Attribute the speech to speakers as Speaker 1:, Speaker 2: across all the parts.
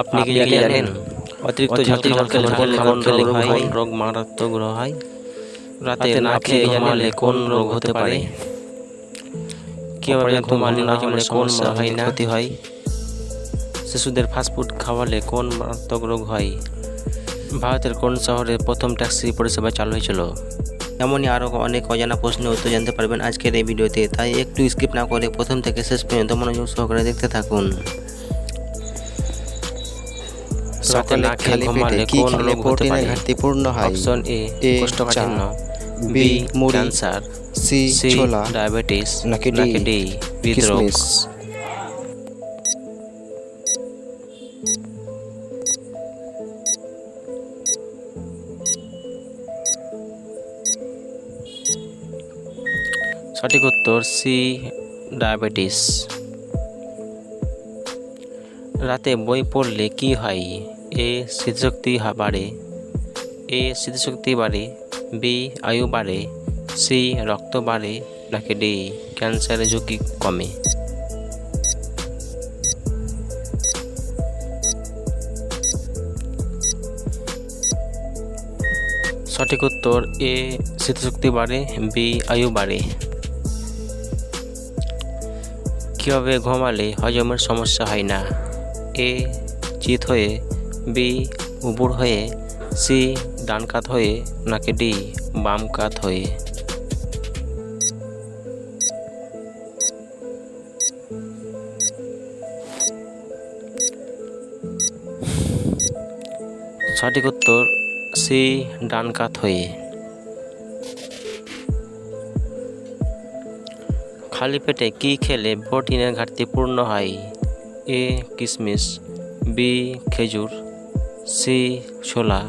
Speaker 1: আপনি কি জানেন? অতিরিক্ত কোন খাবার খেলে কোন রোগ মারাত্মক রোগ হয়। রাতে না খেয়ে ঘুমালে কোন রোগ হতে পারে? কীভাবে ঘুমালে না ঘুমালে কোন হয় না। ক্ষতি হয়? শিশুদের ফাস্টফুড খাওয়ালে কোন মারাত্মক রোগ হয়? ভারতের কোন শহরে প্রথম ট্যাক্সি পরিষেবা চালু হয়েছিল? এমনই আরও অনেক অজানা প্রশ্নের উত্তর জানতে পারবেন আজকের এই ভিডিওতে। তাই একটু স্কিপ না করে প্রথম থেকে শেষ পর্যন্ত মনোযোগ সহকারে দেখতে থাকুন।
Speaker 2: সকালে খালি পেটে কি খেলে প্রোটিনের ঘাটতি পূর্ণ হয়?
Speaker 1: অপশন এ
Speaker 2: এ,
Speaker 1: কোষ্ঠকাঠিন্য বি
Speaker 2: মুড়ি,
Speaker 1: ক্যান্সার
Speaker 2: সি ছোলা
Speaker 1: ডায়াবেটিস
Speaker 2: নাকি ডি,
Speaker 1: হৃদরোগ। সঠিক উত্তর সি ডায়াবেটিস। রাতে বই পড়লে কি হয়? এ স্মৃতিশক্তি বাড়ে। এ স্মৃতিশক্তি বাড়ে, বি আয়ু বাড়ে, সি রক্ত বাড়ে, নাকি ডি ক্যান্সারের ঝুঁকি কমে। সঠিক উত্তর, এ স্মৃতিশক্তি বাড়ে, বি আয়ু বাড়ে। কীভাবে ঘুমালে হজমের সমস্যা হয় না? এ চিত হয়ে বি উবুর হয়ে, সি ডান কাত হয়ে, নাকি ডি বাম কাত হয়ে। সঠিক উত্তর, সি ডান কাত হয়ে। খালি পেটে কি খেলে প্রোটিনের ঘাটতি পূর্ণ হয়? এ কিশমিশ বি খেজুর সি, ছোলা,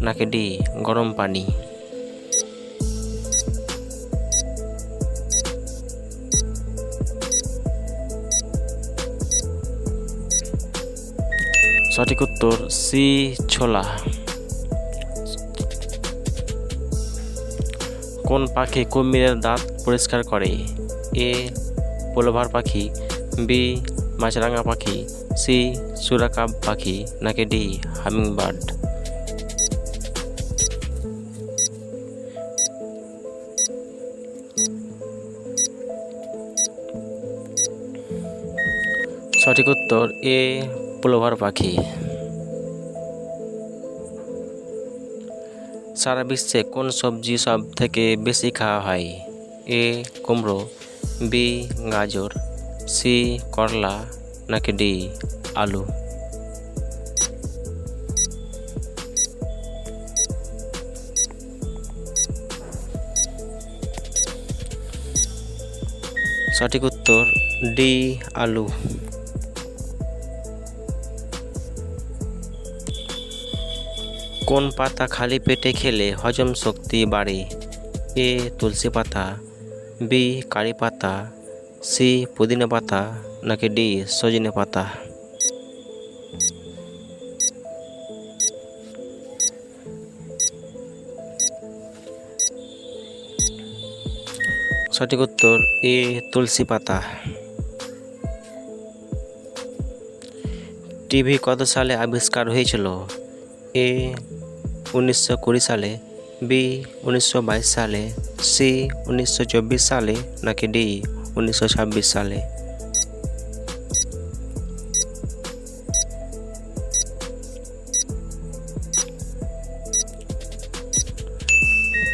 Speaker 1: নাকি ডি, গরম পানি? সঠিক উত্তর, সি, ছোলা। কোন পাখি কুমিরের দাঁত পরিষ্কার করে? এ, পোলোভার পাখি, বি, মাছরাঙা পাখি সি সুরাকাব পাখি নাকি ডি হামিংবার্ড? সঠিক উত্তর, এ পোলোভার পাখি। সারা বিশ্বে কোন সবজি সব থেকে বেশি খাওয়া হয়? এ কুমড়ো, বি গাজর, সি করলা নাকি ডি আলু। সঠিক উত্তর, ডি, আলু। কোন পাতা খালি পেটে খেলে হজম শক্তি বাড়ে? এ, তুলসী পাতা, বি, কারি পাতা সি পুদিনা পাতা নাকি ডি সজনে পাতা? সঠিক উত্তর, এ তুলসী পাতা। টিভি কত সালে আবিষ্কার হয়েছিল? এ উনিশশো কুড়ি সালে, বি উনিশশো বাইশ সালে, সি উনিশশো চব্বিশ সালে নাকি ডি উনিশশো ছাব্বিশ সালে।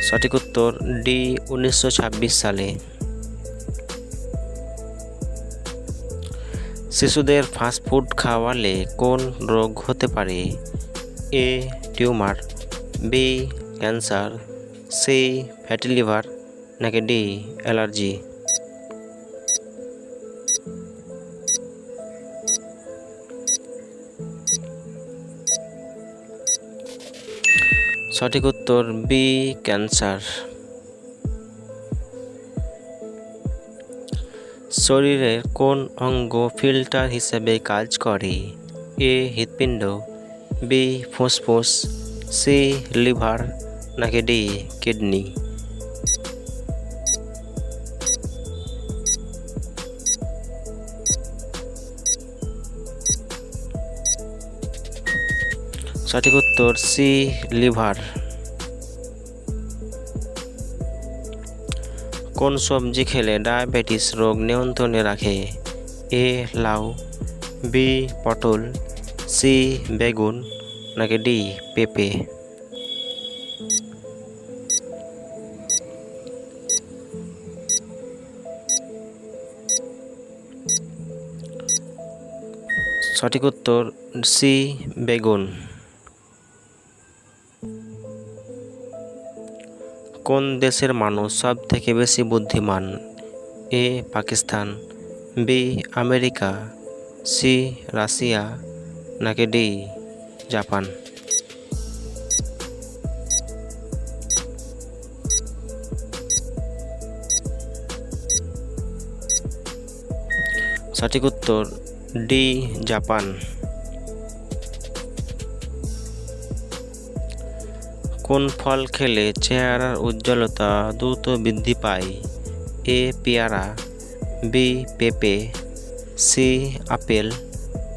Speaker 1: সঠিক উত্তর ডি, উনিশশো ছাব্বিশ সালে। শিশুদের ফাস্টফুড খাওয়ালে কোন রোগ হতে পারে? A, tumour, B, cancer, C, fatty liver, নাকি ডি, অ্যালার্জি? সঠিক উত্তর বি, ক্যান্সার। শরীরের কোন অঙ্গ ফিল্টার হিসেবে কাজ করে? এ, হৃৎপিণ্ড, বি, ফুসফুস, সি, লিভার, নাকি ডি, কিডনি? সঠিক উত্তর সি, লিভার। কোন সবজি খেলে ডায়াবেটিস রোগ নিয়ন্ত্রণে রাখে? এ, লাউ, বি, পটল, সি, বেগুন, নাকি ডি, পেঁপে? সঠিক উত্তর সি, বেগুন। কোন দেশের মানুষ সব থেকে বেশি বুদ্ধিমান? A, Pakistan, B, America, C, Russia, নাকি ডি, জাপান? সঠিক উত্তর, ডি, জাপান। কোন ফল খেলে চেহারার উজ্জ্বলতা দ্রুত বৃদ্ধি পায়? এ পেয়ারা, বি পেঁপে, সি আপেল,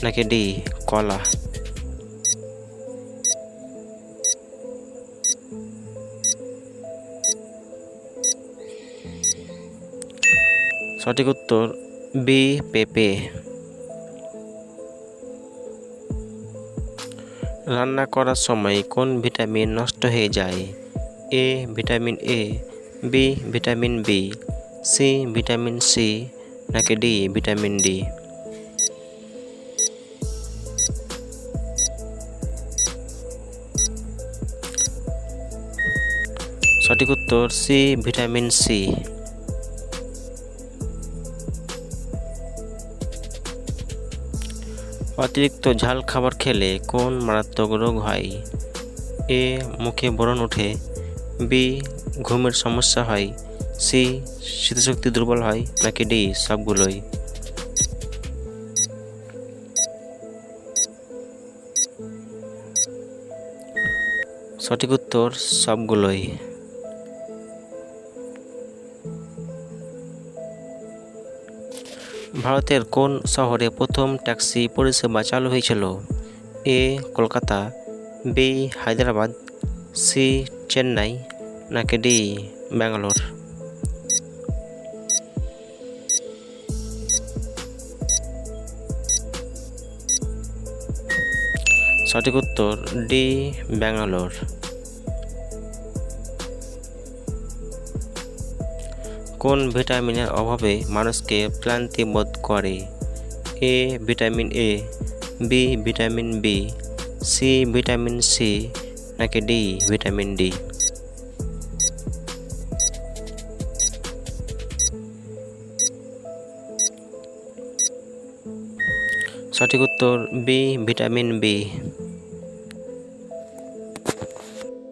Speaker 1: নাকি ডি কলা? সঠিক উত্তর, বি পেঁপে। রান্না করার সময় কোন ভিটামিন নষ্ট হয়ে যায়? A, vitamin A, B, vitamin B, C, vitamin C, নাকি ডি, ভিটামিন ডি? সঠিক উত্তর সি, ভিটামিন সি। অতিরিক্ত ঝাল খাবার খেলে কোন মারাত্মক রোগ হয়? এ. মুখে বরণ ওঠে। বি. ঘুমের সমস্যা হয়। সি. স্মৃতিশক্তি দুর্বল হয় নাকি ডি. সবগুলোই? সঠিক উত্তর সবগুলোই। ভারতের কোন শহরে প্রথম ট্যাক্সি পরিষেবা চালু হয়েছিল? A, Kolkata B Hyderabad C Chennai, নাকি ডি ব্যাঙ্গালোর? সঠিক উত্তর ডি ব্যাঙ্গালোর। কোন ভিটামিনের অভাবে মানুষকে ক্লান্তি বোধ করে? A vitamin A, B vitamin B, C vitamin C, নাকি ডি ভিটামিন ডি? সঠিক উত্তর বি ভিটামিন বি।